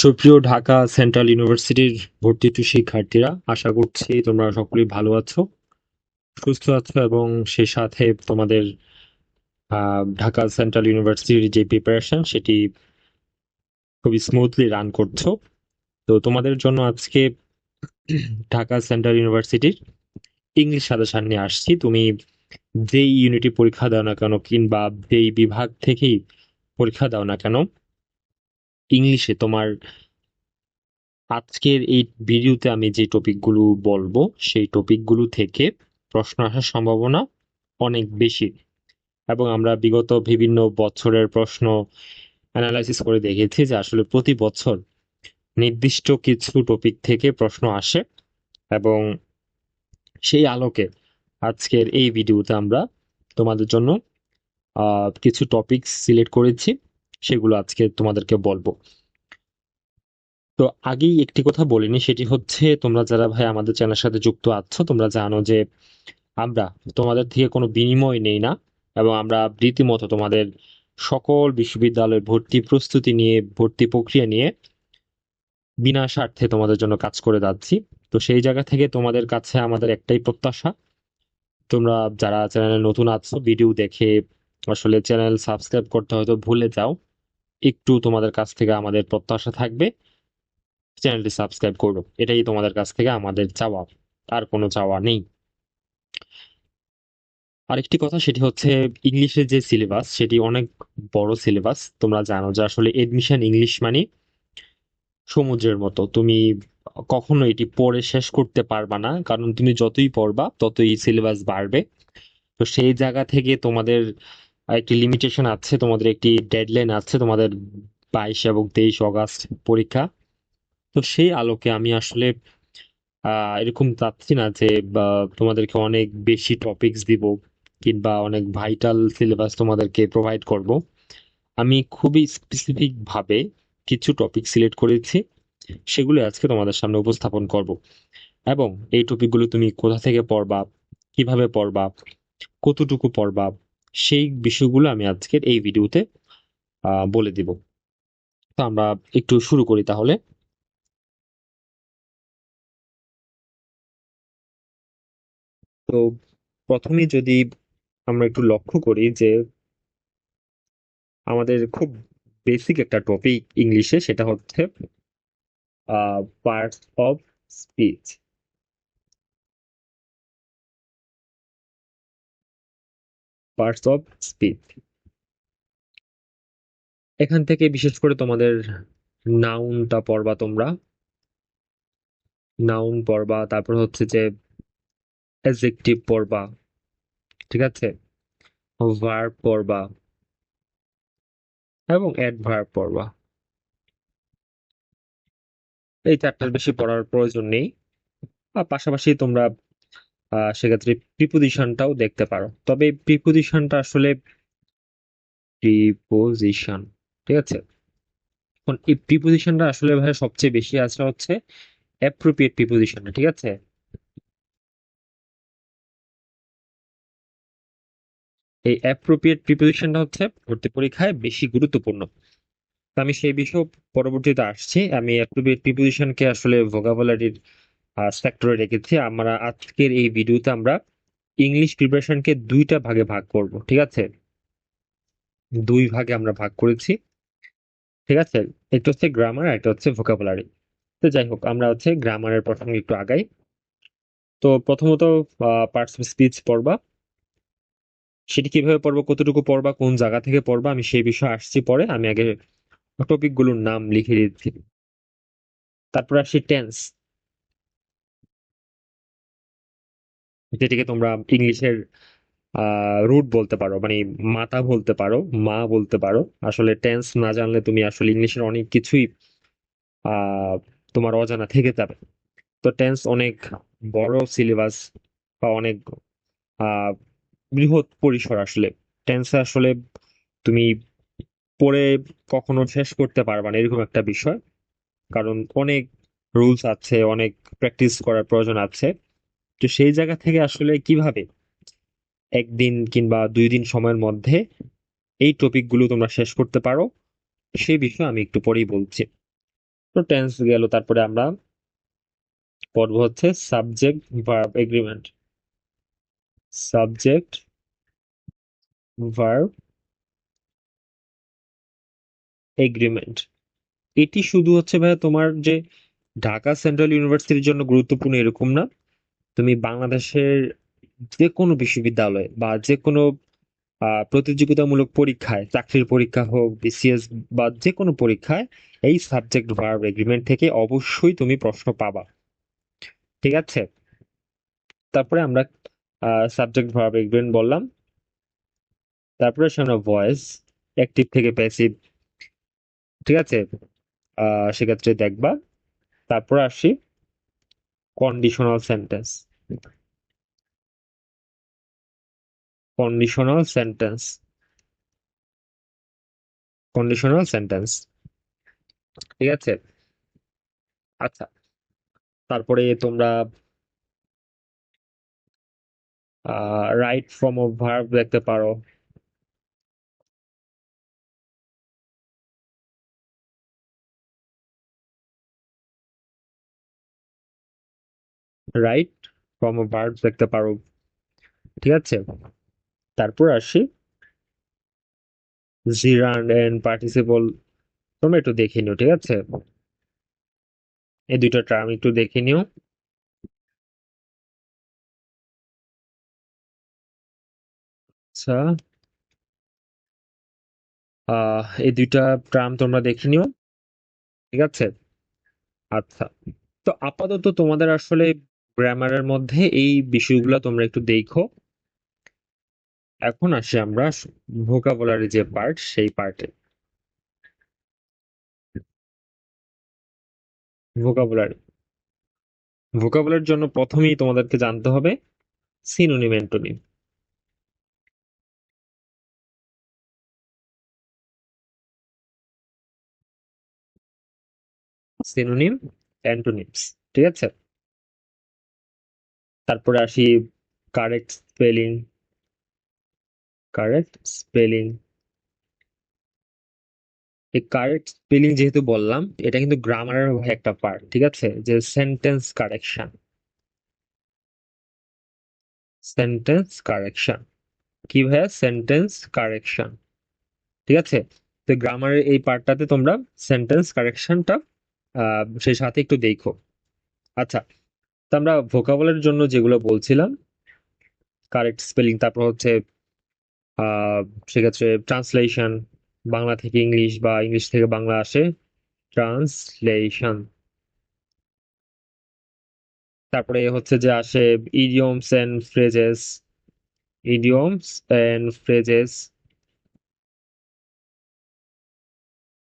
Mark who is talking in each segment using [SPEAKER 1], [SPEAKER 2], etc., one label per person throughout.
[SPEAKER 1] সুপ্রিয় ঢাকা সেন্ট্রাল ইউনিভার্সিটির ভর্তিটু শিক্ষার্থীরা, আশা করছি তোমরা সকলেই ভালো আছো, সুস্থ আছো এবং সেই সাথে তোমাদের ঢাকা সেন্ট্রাল ইউনিভার্সিটির যে প্রিপারেশন সেটি খুবই স্মুথলি রান করছ। তো তোমাদের জন্য আজকে ঢাকা সেন্ট্রাল ইউনিভার্সিটির ইংলিশ সাজেশন নিয়ে আসছি। তুমি যেই ইউনিটি পরীক্ষা দাও না কেন কিংবা যেই বিভাগ থেকেই পরীক্ষা দাও না কেন ইংলিশে তোমার আজকের এই ভিডিওতে আমি যে টপিকগুলো বলব, সেই টপিকগুলো থেকে প্রশ্ন আসার সম্ভাবনা অনেক বেশি। এবং আমরা বিগত বিভিন্ন বছরের প্রশ্ন অ্যানালাইসিস করে দেখেছি যে আসলে প্রতি বছর নির্দিষ্ট কিছু টপিক থেকে প্রশ্ন আসে এবং সেই আলোকে আজকের এই ভিডিওতে আমরা তোমাদের জন্য কিছু টপিক সিলেক্ট করেছি। সেগুলো আজকে তোমাদেরকে বলব। তো আগেই একটি কথা বলিনি, সেটি হচ্ছে তোমরা যারা ভাই আমাদের চ্যানেলের সাথে যুক্ত আছো, তোমরা জানো যে আমরা তোমাদের থেকে কোনো বিনিময় নেই না এবং আমরা রীতিমতো তোমাদের সকল বিশ্ববিদ্যালয়ের ভর্তি প্রস্তুতি নিয়ে, ভর্তি প্রক্রিয়া নিয়ে বিনা স্বার্থে তোমাদের জন্য কাজ করে যাচ্ছি। তো সেই জায়গা থেকে তোমাদের কাছে আমাদের একটাই প্রত্যাশা, তোমরা যারা চ্যানেলে নতুন আছো, ভিডিও দেখে আসলে চ্যানেল সাবস্ক্রাইব করতে হয়তো ভুলে যাও। একটু তোমাদের কাছ থেকে আমাদের প্রত্যাশা থাকবে। চ্যানেলটি সাবস্ক্রাইব করো, এটাই তোমাদের কাছ থেকে আমাদের চাওয়া, আর কোনো চাওয়া নেই। আরেকটি কথা, সেটি হচ্ছে ইংলিশের যে সিলেবাস, সেটি অনেক বড় সিলেবাস। তোমরা জানো যে আসলে এডমিশন ইংলিশ মানে সমুদ্রের মতো। তুমি কখনো এটি পড়ে শেষ করতে পারবা না, কারণ তুমি যতই পড়বা, ততই সিলেবাস বাড়বে। তো সেই জায়গা থেকে তোমাদের একটি লিমিটেশন আছে, তোমাদের একটি ডেডলাইন আছে, তোমাদের বাইশ এবং তেইশ অগাস্ট পরীক্ষা। তো সেই আলোকে আমি আসলে এরকম চাচ্ছি না যে তোমাদেরকে অনেক বেশি টপিকস দিব কিংবা অনেক ভাইটাল সিলেবাস তোমাদেরকে প্রোভাইড করব। আমি খুবই স্পেসিফিকভাবে কিছু টপিক সিলেক্ট করেছি, সেগুলো আজকে তোমাদের সামনে উপস্থাপন করব। এবং এই টপিকগুলো তুমি কোথা থেকে পড়বা, কীভাবে পড়বা, কতটুকু পড়বা সেই বিষয়গুলো আমি আজকের এই ভিডিওতে বলে দিব। তো আমরা একটু শুরু করি তাহলে। তো প্রথমে যদি আমরা একটু লক্ষ্য করি যে, আমাদের খুব বেসিক একটা টপিক ইংলিশে, সেটা হচ্ছে parts of speech parts of speech এখান থেকে বিশেষ করে তোমাদের নাউনটা পড়বা তোমরা। নাউন পড়বা, তারপর হচ্ছে যে অ্যাডজেক্টিভ পড়বা, ঠিক আছে? ভার্ব পড়বা এবং অ্যাডভার্ব পড়বা। এই চারটার বেশি পড়ার প্রয়োজন নেই। আর পাশাপাশি তোমরা সেক্ষেত্রে প্রিপোজিশনটাও দেখতে পারো। তবে প্রিপোজিশনটা আসলে প্রিপোজিশন ঠিক আছে? এখন এই প্রিপোজিশনটা আসলে ভাই সবচেয়ে বেশি আছে হচ্ছে অ্যাপ্রোপ্রিয়েট প্রিপোজিশনটা ঠিক আছে? এই অ্যাপ্রোপ্রিয়েট প্রিপোজিশনটা হচ্ছে ভর্তি পরীক্ষায় বেশি গুরুত্বপূর্ণ। আমি সেই বিষয়ে পরবর্তীতে আসছি। আমি অ্যাপ্রোপ্রিয়েট প্রিপোজিশনকে আসলে ভোকাবুলারির সেক্টরে রেখেছি। আমরা আজকের এই ভিডিওতে আমরা ইংলিশ প্রিপারেশনকে দুইটা ভাগে ভাগ করব, ঠিক আছে? দুই ভাগে আমরা ভাগ করেছি, ঠিক আছে? একটা হচ্ছে গ্রামার আর একটা হচ্ছে ভোকাবুলারি তো যাই হোক, আমরা হচ্ছে গ্রামারের প্রসঙ্গে একটু আগাই। তো প্রথমত পার্টস অফ স্পিচ পড়বা। সেটি কীভাবে পড়বা, কতটুকু পড়বা, কোন জায়গা থেকে পড়বা, আমি সেই বিষয়ে আসছি পরে। আমি আগে টপিকগুলোর নাম লিখে দিচ্ছি। তারপর আসি টেন্স যেটিকে তোমরা ইংলিশের রুট বলতে পারো মানে মাতা বলতে পারো, মা বলতে পারো। আসলে টেন্স না জানলে তুমি আসলে ইংলিশের অনেক কিছুই তোমার অজানা থেকে যাবে। তো টেন্স অনেক বড় সিলেবাস বা অনেক বৃহৎ পরিসর আসলে। টেন্স আসলে তুমি পড়ে কখনো শেষ করতে পারবা না, এরকম একটা বিষয়। কারণ অনেক রুলস আছে, অনেক প্র্যাকটিস করার প্রয়োজন আছে। তো সেই জায়গা থেকে আসলে কীভাবে একদিন কিংবা দুই দিন সময়ের মধ্যে এই টপিকগুলো তোমরা শেষ করতে পারো সেই বিষয়ে আমি একটু পরেই বলছি। তো টেন্স গেল, তারপরে আমরা পর্ব হচ্ছে subject verb agreement subject verb agreement এটি শুধু হচ্ছে ভাইয়া তোমার যে ঢাকা সেন্ট্রাল ইউনিভার্সিটির জন্য গুরুত্বপূর্ণ এরকম না তুমি বাংলাদেশের যে কোনো বিশ্ববিদ্যালয় বা যে কোনো প্রতিযোগিতামূলক পরীক্ষায়, চাকরির পরীক্ষা হোক বিসিএস বা যে কোনো পরীক্ষায় এই সাবজেক্ট ভার্ব এগ্রিমেন্ট থেকে অবশ্যই তুমি প্রশ্ন পাবা। ঠিক আছে? তারপরে আমরা সাবজেক্ট ভার্ব এগ্রিমেন্ট বললাম। তারপরে শোনো ভয়েস অ্যাক্টিভ থেকে প্যাসিভ ঠিক আছে? সেক্ষেত্রে দেখবা। তারপর আসি conditional sentence conditional sentence conditional sentence ঠিক আছে? আচ্ছা। তারপরে তোমরা রাইট ফর্ম অফ ভার্ব দেখতে পারো। রাইট ফর্ম অফ ভার্ব দেখতে পারো। ঠিক আছে? তারপর আসি। জিরান্ড এন্ড পার্টিসিপল তোমরা একটু দেখে নিও, ঠিক আছে? এই দুইটা টার্ম একটু দেখে নিও। আচ্ছা। এই দুইটা টার্ম তোমরা দেখে নিও। ঠিক আছে? আচ্ছা। তো আপাতত তোমাদের আসলে গ্রামারের মধ্যে এই বিষয়গুলো তোমরা একটু দেখো। এখন আসি আমরা ভোকাবুলারি যে পার্ট সেই পার্টে ভোকাবুলারি ভোকাবুলারির জন্য প্রথমেই তোমাদেরকে জানতে হবে সিনোনিম অ্যান্টোনিম সিনোনিম অ্যান্টোনিমস ঠিক আছে? তারপরে আসি কারেক্ট স্পেলিং কারেক্ট স্পেলিং এই কারেক্ট স্পেলিং যেহেতু বললাম, এটা কিন্তু গ্রামারের একটা পার্ট ঠিক আছে? যে সেন্টেন্স কারেকশন সেন্টেন্স কারেকশন কি ভাইয়া? সেন্টেন্স কারেকশন ঠিক আছে? তো গ্রামারের এই পার্টটাতে তোমরা সেন্টেন্স কারেকশনটা সেই সাথে একটু দেখো। আচ্ছা তো আমরা ভোকাবলের জন্য যেগুলো বলছিলাম কারেক্ট স্পেলিং তারপর হচ্ছে সেক্ষেত্রে ট্রান্সলেশন বাংলা থেকে ইংলিশ বা ইংলিশ থেকে বাংলা আসে ট্রান্সলেশন তারপরে হচ্ছে যে আসে idioms and phrases idioms and phrases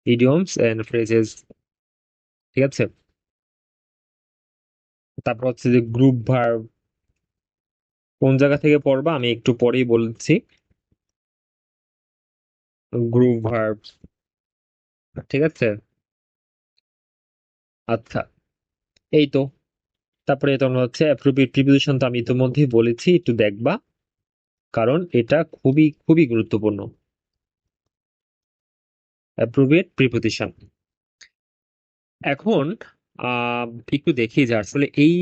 [SPEAKER 1] idioms and phrases ঠিক আছে? তারপর হচ্ছে যে গ্রুপ ভার্ব কোন জায়গা থেকে পড়বা? আমি একটু পরেই বলছি। গ্রুপ ভার্ব ঠিক আছে? আচ্ছা এই তো। তারপরে তোমরা হচ্ছে অ্যাপ্রোপ্রিয়েট প্রিপোজিশন তো আমি ইতিমধ্যেই বলেছি, একটু দেখবা। কারণ এটা খুবই খুবই গুরুত্বপূর্ণ। অ্যাপ্রোপ্রিয়েট প্রিপোজিশন এখন একটু দেখি যে, আসলে এই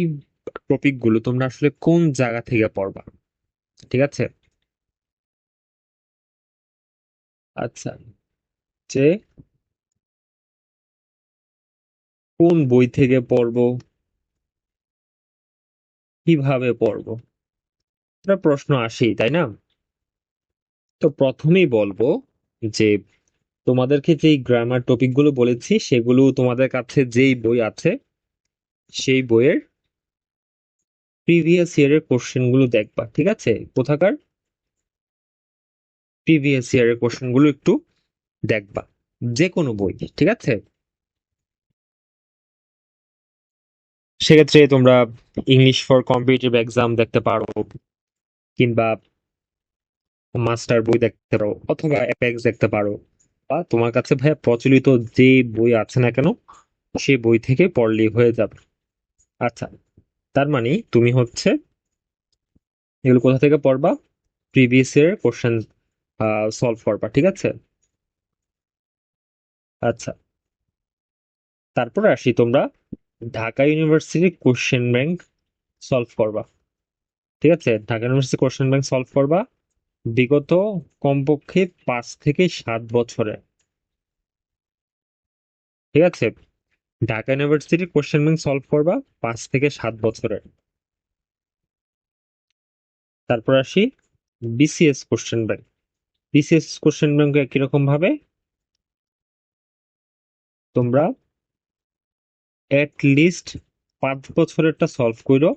[SPEAKER 1] টপিকগুলো তোমরা আসলে কোন জায়গা থেকে পড়বা? ঠিক আছে? আচ্ছা যে কোন বই থেকে পড়ব? কীভাবে পড়ব? প্রশ্ন আসেই, তাই না? তো প্রথমেই বলব যে তোমাদেরকে যেই গ্রামার টপিকগুলো বলেছি, সেগুলো তোমাদের কাছে যেই বই আছে, সেই বইয়ের প্রিভিয়াস ইয়ারের কোশ্চেনগুলো দেখবা, ঠিক আছে? কোথাকার? প্রিভিয়াস ইয়ারের কোশ্চেনগুলো একটু দেখবা যে কোনো বই, ঠিক আছে? সেক্ষেত্রে তোমরা ইংলিশ ফর কম্পিটিটিভ এক্সাম দেখতে পারো, কিংবা মাস্টার বই দেখতে পারো, অথবা অ্যাপেক্স দেখতে পারো। বা তোমার কাছে ভাইয়া প্রচলিত যে বই আছে না কেন সেই বই থেকে পড়লেই হয়ে যাবে। আচ্ছা তার মানে তুমি হচ্ছে এগুলো কোথা থেকে পড়বা? প্রিভিয়াস ইয়ার কোশ্চেন সলভ করবা, ঠিক আছে? আচ্ছা তারপর আসি তোমরা ঢাকা ইউনিভার্সিটির কোশ্চেন ব্যাংক সলভ করবা। ঠিক আছে? Dhaka University question bank solve করবা। বিগত কমপক্ষে পাঁচ থেকে সাত বছরে। ঠিক আছে? ঢাকা ইউনিভার্সিটির কোশ্চেন ব্যাংক সলভ করবা পাঁচ থেকে সাত বছরের তারপর আসি BCS question bank BCS question bank একই রকম ভাবে? তোমরা এট লিস্ট পাঁচ বছরেরটা সলভ করো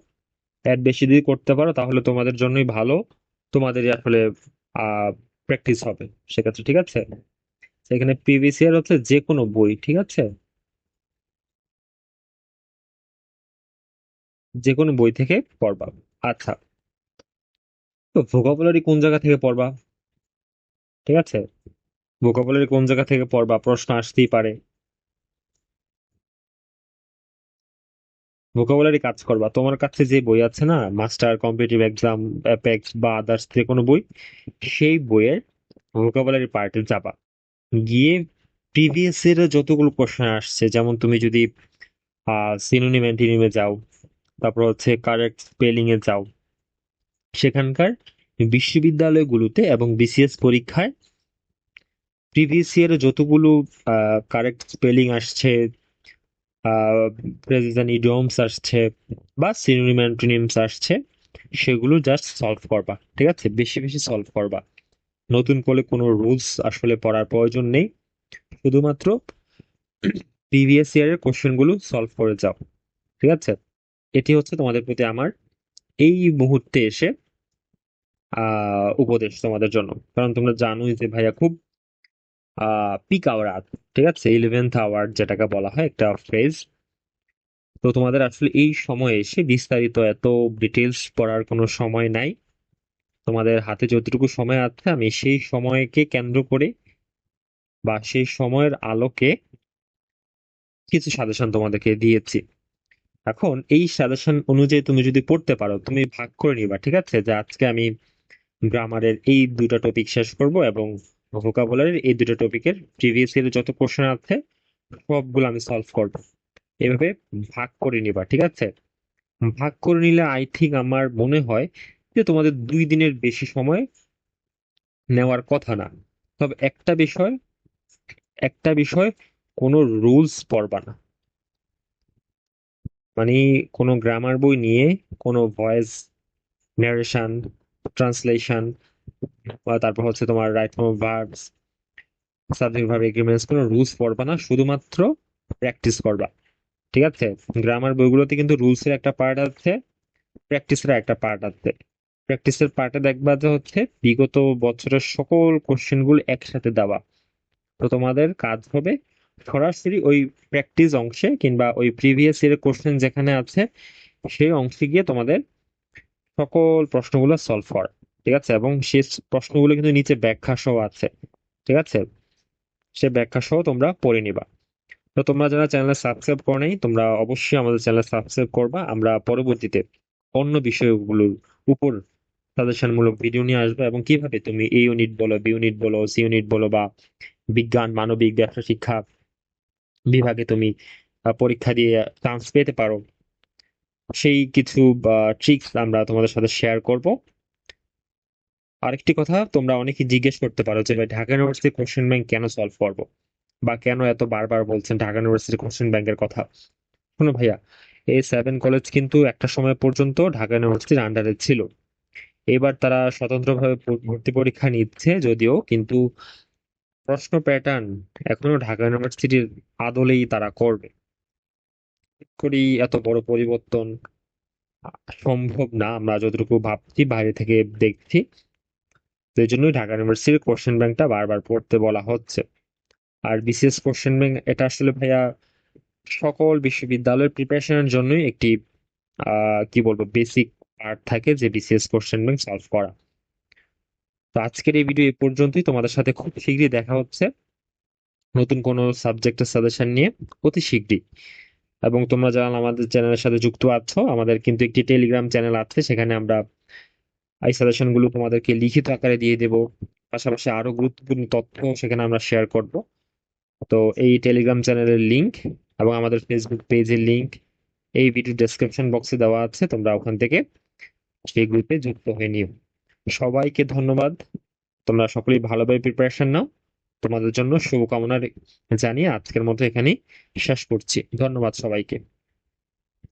[SPEAKER 1] এর বেশি যদি করতে পারো তাহলে তোমাদের জন্যই ভালো। তোমাদেরই আসলে প্র্যাকটিস হবে। সেক্ষেত্রে ঠিক আছে? এখানে প্রিভিয়াস হচ্ছে যে কোনো বই, ঠিক আছে? যে কোনো বই থেকে পড়বা। আচ্ছা। তো ভোকাবুলারি কোন জায়গা থেকে পড়বা? ঠিক আছে? ভোকাবুলারি কোন জায়গা থেকে পড়বা? প্রশ্ন আসতেই পারে। ভোকাবুলারি কাজ করবা। তোমার কাছে যে বই আছে না মাস্টার কম্পিটিটিভ এক্সাম অ্যাপেক্স বা আদার্স যে কোনো বই, সেই বইয়ের ভোকাবুলারি পার্টে যাবা। গিয়ে প্রিভিয়াস এর যতগুলো কোশ্চেন আসছে, যেমন তুমি যদি সিনোনিম অ্যান্টিনিমে যাও, তারপর হচ্ছে কারেক্ট স্পেলিং এ যাও, সেখানকার বিশ্ববিদ্যালয়গুলোতে এবং বিসিএস পরীক্ষায় প্রিভিয়াস ইয়ারে যতগুলো কারেক্ট স্পেলিং আসছে ইডিয়মস আসছে বা সিনোনিম অ্যান্টোনিমস আসছে, সেগুলো জাস্ট সলভ করবা, ঠিক আছে? বেশি বেশি সলভ করবা। নতুন করে কোনো রুলস আসলে পড়ার প্রয়োজন নেই। শুধুমাত্র প্রিভিয়াস ইয়ারের কোশ্চেনগুলো সলভ করে যাও, ঠিক আছে? এটি হচ্ছে তোমাদের প্রতি আমার এই মুহূর্তে এসে উপদেশ তোমাদের জন্য। কারণ তোমরা জানোই যে ভাইয়া খুব পিক আওয়ার ঠিক আছে? ইলেভেন্থ আওয়ার যেটাকে বলা হয় একটা ফ্রেজ তো তোমাদের আসলে এই সময়ে এসে বিস্তারিত এত ডিটেলস পড়ার কোনো সময় নাই। তোমাদের হাতে যতটুকু সময় আছে, আমি সেই সময়কে কেন্দ্র করে বা সেই সময়ের আলোকে কিছু সাজেশন তোমাদেরকে দিয়েছি। এখন এই সাজেশন অনুযায়ী তুমি যদি পড়তে পারো, তুমি ভাগ করে নিবা, ঠিক আছে? যে আজকে আমি গ্রামারের এই দুটো টপিক শেষ করব এবং ভোকাবুলারির এই দুটো টপিকের প্রিভিয়াস ইয়ারে যত কোশ্চেন আছে, সবগুলো আমি সলভ করব। এভাবে ভাগ করে নিবা, ঠিক আছে? ভাগ করে নিলে আই থিঙ্ক আমার মনে হয় যে তোমাদের দুই দিনের বেশি সময় নেওয়ার কথা না। তবে একটা বিষয় একটা বিষয় কোনো রুলস পড়বা না। মানে কোনো গ্রামার বই নিয়ে কোনো ভয়েস ন্যারেশন ট্রান্সলেশন তারপর হচ্ছে তোমার right form verbs subject verb agreements কোনো রুলস পড়বা না, শুধুমাত্র প্র্যাকটিস করবা। ঠিক আছে? গ্রামার বইগুলোতে কিন্তু রুলসের একটা পার্ট আছে প্র্যাকটিসের একটা পার্ট আছে। প্র্যাকটিসের পার্টে দেখবা যে হচ্ছে বিগত বছরের সকল কোশ্চেনগুলো একসাথে দেওয়া। তো তোমাদের কাজ হবে সরাসরি ওই প্র্যাকটিস অংশে কিংবা ওই প্রিভিয়াস ইয়ারের কোশ্চেন যেখানে আছে, সেই অংশে গিয়ে তোমাদের সকল প্রশ্নগুলো সলভ করা। ঠিক আছে? এবং সেই প্রশ্নগুলো কিন্তু নিচে ব্যাখ্যা সহ আছে। ঠিক আছে? সে ব্যাখ্যা সহ তোমরা পড়ে নিবা। তো তোমরা যারা চ্যানেল সাবস্ক্রাইব করো নাই, তোমরা অবশ্যই আমাদের চ্যানেল সাবস্ক্রাইব করবা। আমরা পরবর্তীতে অন্য বিষয়গুলোর উপর সাজেশনমূলক ভিডিও নিয়ে আসব। এবং কীভাবে তুমি এ ইউনিট বলো, বি ইউনিট বলো, সি ইউনিট বলো বা বিজ্ঞান, মানবিক, ব্যবসা, শিক্ষা বিভাগে তুমি পরীক্ষা দিয়ে চান্স পেতে পারো। সেই কিছু ট্রিক্স আমরা তোমাদের সাথে শেয়ার করব। আরেকটি কথা, তোমরা অনেকে জিজ্ঞেস করতে পারো যে, ভাই, ঢাকা ইউনিভার্সিটি কোশ্চেন ব্যাংক কেন সলভ করব? বা কেন এত বারবার বলছেন ঢাকা ইউনিভার্সিটি কোশ্চেন ব্যাংকের কথা? শোনো ভাইয়া, এই সেভেন কলেজ কিন্তু একটা সময় পর্যন্ত ঢাকা ইউনিভার্সিটির আন্ডারে ছিল। এবার তারা স্বতন্ত্রভাবে ভর্তি পরীক্ষা নিচ্ছে যদিও, কিন্তু প্রশ্ন প্যাটার্ন এখনও ঢাকা ইউনিভার্সিটির আদলেই তারা করবে। করি এত বড় পরিবর্তন সম্ভব না, আমরা যতটুকু ভাবছি, বাইরে থেকে দেখছি। তো এই জন্যই ঢাকা ইউনিভার্সিটির কোশ্চেন ব্যাংকটা বারবার পড়তে বলা হচ্ছে। আর বিসিএস কোশ্চেন ব্যাংক এটা আসলে ভাইয়া সকল বিশ্ববিদ্যালয়ের প্রিপারেশনের জন্যই একটি কি বলব বেসিক পার্ট থাকে যে বিসিএস কোশ্চেন ব্যাংক সলভ করা। তো আজকের এই ভিডিও এই পর্যন্তই। তোমাদের সাথে খুব শীঘ্রই দেখা হচ্ছে নতুন কোনো সাবজেক্টের সাজেশন নিয়ে অতি শীঘ্রই। এবং তোমরা যারা আমাদের চ্যানেলের সাথে যুক্ত আছো, আমাদের কিন্তু একটি টেলিগ্রাম চ্যানেল আছে, সেখানে আমরা এই সাজেশনগুলো তোমাদেরকে লিখিত আকারে দিয়ে দেব। পাশাপাশি আরও গুরুত্বপূর্ণ তথ্য সেখানে আমরা শেয়ার করব। তো এই টেলিগ্রাম চ্যানেলের লিঙ্ক এবং আমাদের ফেসবুক পেজের লিঙ্ক এই ভিডিও ডেসক্রিপশন বক্সে দেওয়া আছে, তোমরা ওখান থেকে সেই গ্রুপে যুক্ত হয়ে নিও। সবাইকে ধন্যবাদ। তোমরা সকলেই ভালোভাবে প্রিপারেশন নাও। তোমাদের জন্য শুভকামনা জানিয়ে আজকের মতো এখানেই শেষ করছি। ধন্যবাদ সবাইকে।